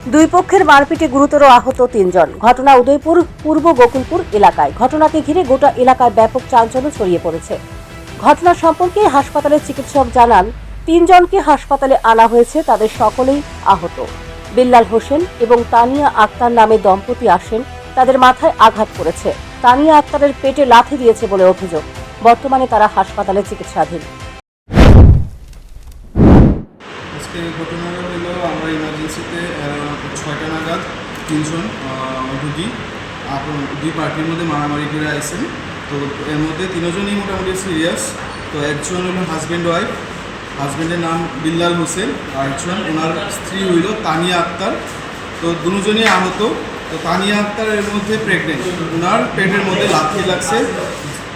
দুই পক্ষের মারপিটে গুরুতর আহত তিনজন। ঘটনা উদয়পুর, পূর্ব গোকুলপুর এলাকায়। ঘটনাকে ঘিরে গোটা এলাকায় ব্যাপক চাঞ্চল্য ছড়িয়ে পড়েছে। ঘটনা সম্পর্কে হাসপাতালের চিকিৎসক জানান, তিনজনকে হাসপাতালে আনা হয়েছে তাদের সকলেই আহত। বিল্লাল হোসেন এবং তানিয়া আক্তার নামে দম্পতি আসেন, তাদের মাথায় আঘাত করেছে। তানিয়া আক্তারের পেটে লাথি দিয়েছে বলে অভিযোগ। বর্তমানে তারা হাসপাতালে চিকিৎসাধীন। আজকে ঘটনাটা হলো, আমরা ইমার্জেন্সিতে ছয়টা নাগাদ তিনজন রুগী দুই পার্টির মধ্যে মারামারি করে আইসেন তো এর মধ্যে তিনজনই মোটামুটি সিরিয়াস তো একজন হলো হাজব্যান্ড ওয়াইফ হাজব্যান্ডের নাম বিল্লাল হোসেন, আর একজন ওনার স্ত্রী হইল তানিয়া আক্তার। তো দুজনই আহত। তো তানিয়া আক্তার এর মধ্যে প্রেগনেন্ট ওনার পেটের মধ্যে লাথি লাগছে।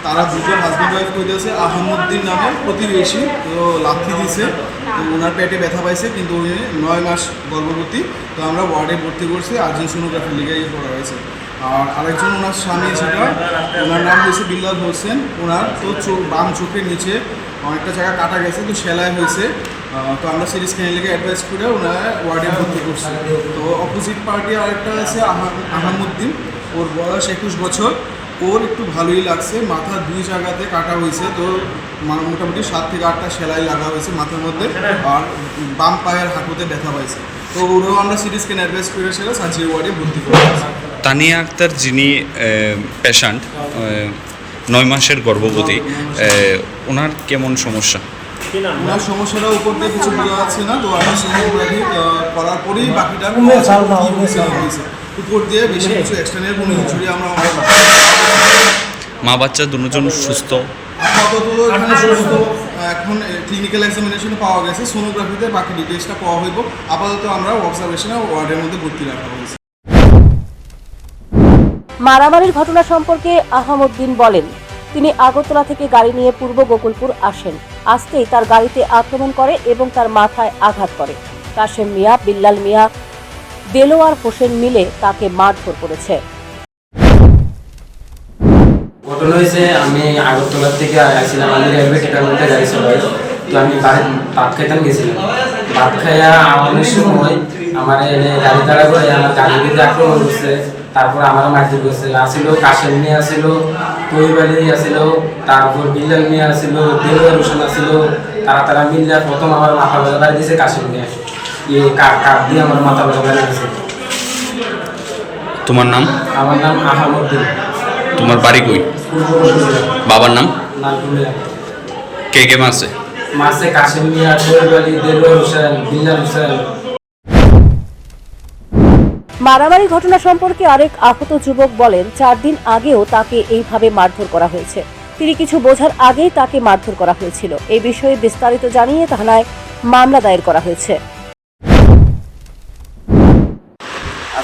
তারা দুজন হাজব্যান্ড ওয়াইফ কইতেছে আহমুদ্দিন নামে প্রতিবেশী, তো লাথি দিছে তো ওনার পেটে ব্যথা পাইছে, কিন্তু উনি নয় মাস গর্ভবতী। তো আমরা ওয়ার্ডে ভর্তি করছি আর্জেন্ট সোনোগ্রাফি লিগে করা হয়েছে। আর আরেকজন ওনার স্বামী সেটা ওনার নাম হয়েছে বিল্লাল হোসেন। ওনার তো চোখ বাম চোখের নিচে অনেকটা জায়গা কাটা গেছে, তো সেলাই হয়েছে। তো আমরা সিরিজ স্ক্যানের লিগে অ্যাডভাইস করে ওনার ওয়ার্ডে ভর্তি করছি। তো অপোজিট পার্টি আরেকটা আছে আহা- আহমুদ্দিন ওর বয়স একুশ বছর। ওর একটু ভালোই লাগছে। মাথা দুই জায়গাতে কাটা হয়েছে। তো মোটামুটি সাত থেকে আটটা সেলাই লাগা হয়েছে মাথার মধ্যে। আর বাম পায়ের হাঁটুতে ব্যথা পাইছে। তো ওরও আমরা সিটি স্ক্যান অ্যাডভাইস করে সেটা সার্জারি ওয়ার্ডে ভর্তি করে তানিয়া আক্তার যিনি পেশেন্ট নয় মাসের গর্ভবতী ওনার কেমন সমস্যা? ওনার সমস্যাটা উপর দিয়ে কিছু বোঝা যাচ্ছে না? তো আমরা সোনোগ্রাফি করার পরেই বাকিটা না হয়েছে। উপর দিয়ে বেশি কিছু এক্সটার্নাল কোনো ইঞ্জুরি আমরা মা বাচ্চা দুজন সুস্থ। আপাতত এখানে সুস্থ এখন ক্লিনিক্যাল এক্সামিনেশনে পাওয়া গেছে সোনোগ্রাফিতে বাকি ডিটেলসটা পাওয়া হইব। আপাতত আমরা অবজারভেশনে ওয়ার্ডের মধ্যে ভর্তি রাখা হয়েছে। মারামারির ঘটনা সম্পর্কে আহমউদ্দিন বলেন তিনি আগরতলা থেকে গাড়ি নিয়ে পূর্ব গোকুলপুর আসেন। আসতেই তার গাড়িতে আক্রমণ করে এবং তার মাথায় আঘাত করে। কাশেম মিয়া, বিল্লাল মিয়া, দেলোয়ার হোসেন মিলে তাকে মারধর করেছে। ঘটনা হয়েছে, আমি থেকে আসছিলাম, আমি রেলওয়ে মধ্যে তো আমি ভাত খাইতাম গেছিলাম। ভাত খাইয়া সময় আমার এনে গাড়ি করে আমার গাড়ি আক্রমণ করছে তারপর আমার মারধর করছে। আসিল, কাশেম মিয়া আসিল, তৈবালি আসিল, তারপর বিল্লাল মিয়া আসিল, দেলোয়ার হোসেন আসিল, তারা তারা মিল্লা প্রথম আমার মাথা বেলা দিয়েছে কাশেম মিয়া। এই কাঠ কাঠ দিয়ে আমার মাথা বেলা বাড়ি দিয়েছে তোমার নাম? আমার নাম আহমদ্দিন তোমার বাড়ি কই? বাবার নাম? কে কে আছে? মাসে কাশিম মিয়া তৈবালি দেলোয়ার হোসেন বিল্লাল হোসেন। মারামারি ঘটনা সম্পর্কে আরেক আহত যুবক বলেন চার দিন আগেও তাকে এইভাবে মারধর করা হয়েছে। তিনি কিছু বোঝার আগেই তাকে মারধর করা হয়েছিল। এই বিষয়ে বিস্তারিত জানিয়ে থানায় মামলা দায়ের করা হয়েছে।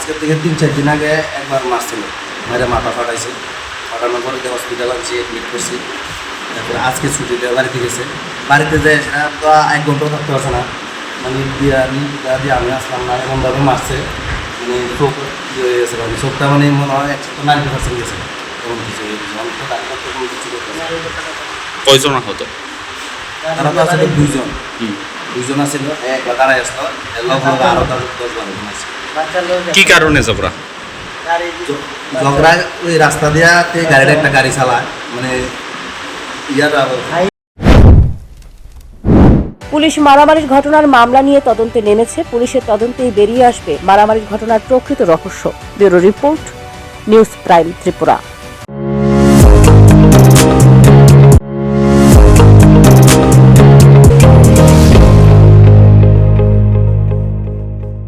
আজকের থেকে তিন চার দিন আগে একবার মারছিল। মেরে মাথা ফাটাইছে। ফাটানোর পরে হসপিটাল আনছি এডমিট করছি। তারপরে আজকে ছুটি ছুটিতে বাড়িতে গেছে। বাড়িতে যে তো এক ঘন্টাও থাকতে পারছে না। মানে দিয়া দিয়া আমি আসলাম না এমনভাবে মারছে। মানে চোখ ইয়ে হয়ে গেছে মানে চোখটা মানে মনে হয় একশো নাইনটি পার্সেন্ট গেছে। এমন কিছু হয়ে গেছে। আমি তো ডাক্তার তো কোনো কিছু করতে পারছি না। কয়জন আহত? তারা তো আসলে দুইজন। দুইজন আছিল এক বা তারাই আসতো। আরও দশ বারো জন আছে কি কারণে ঝগড়া? ঝগড়া ওই রাস্তা দিয়া তে গাড়িটা একটা গাড়ি চালায় মানে ইয়ার পুলিশ মারামারির ঘটনার মামলা নিয়ে তদন্তে নেমেছে পুলিশের তদন্তেই বেরিয়ে আসবে মারামারির ঘটনার প্রকৃত রহস্য। Bureau report news prime Tripura.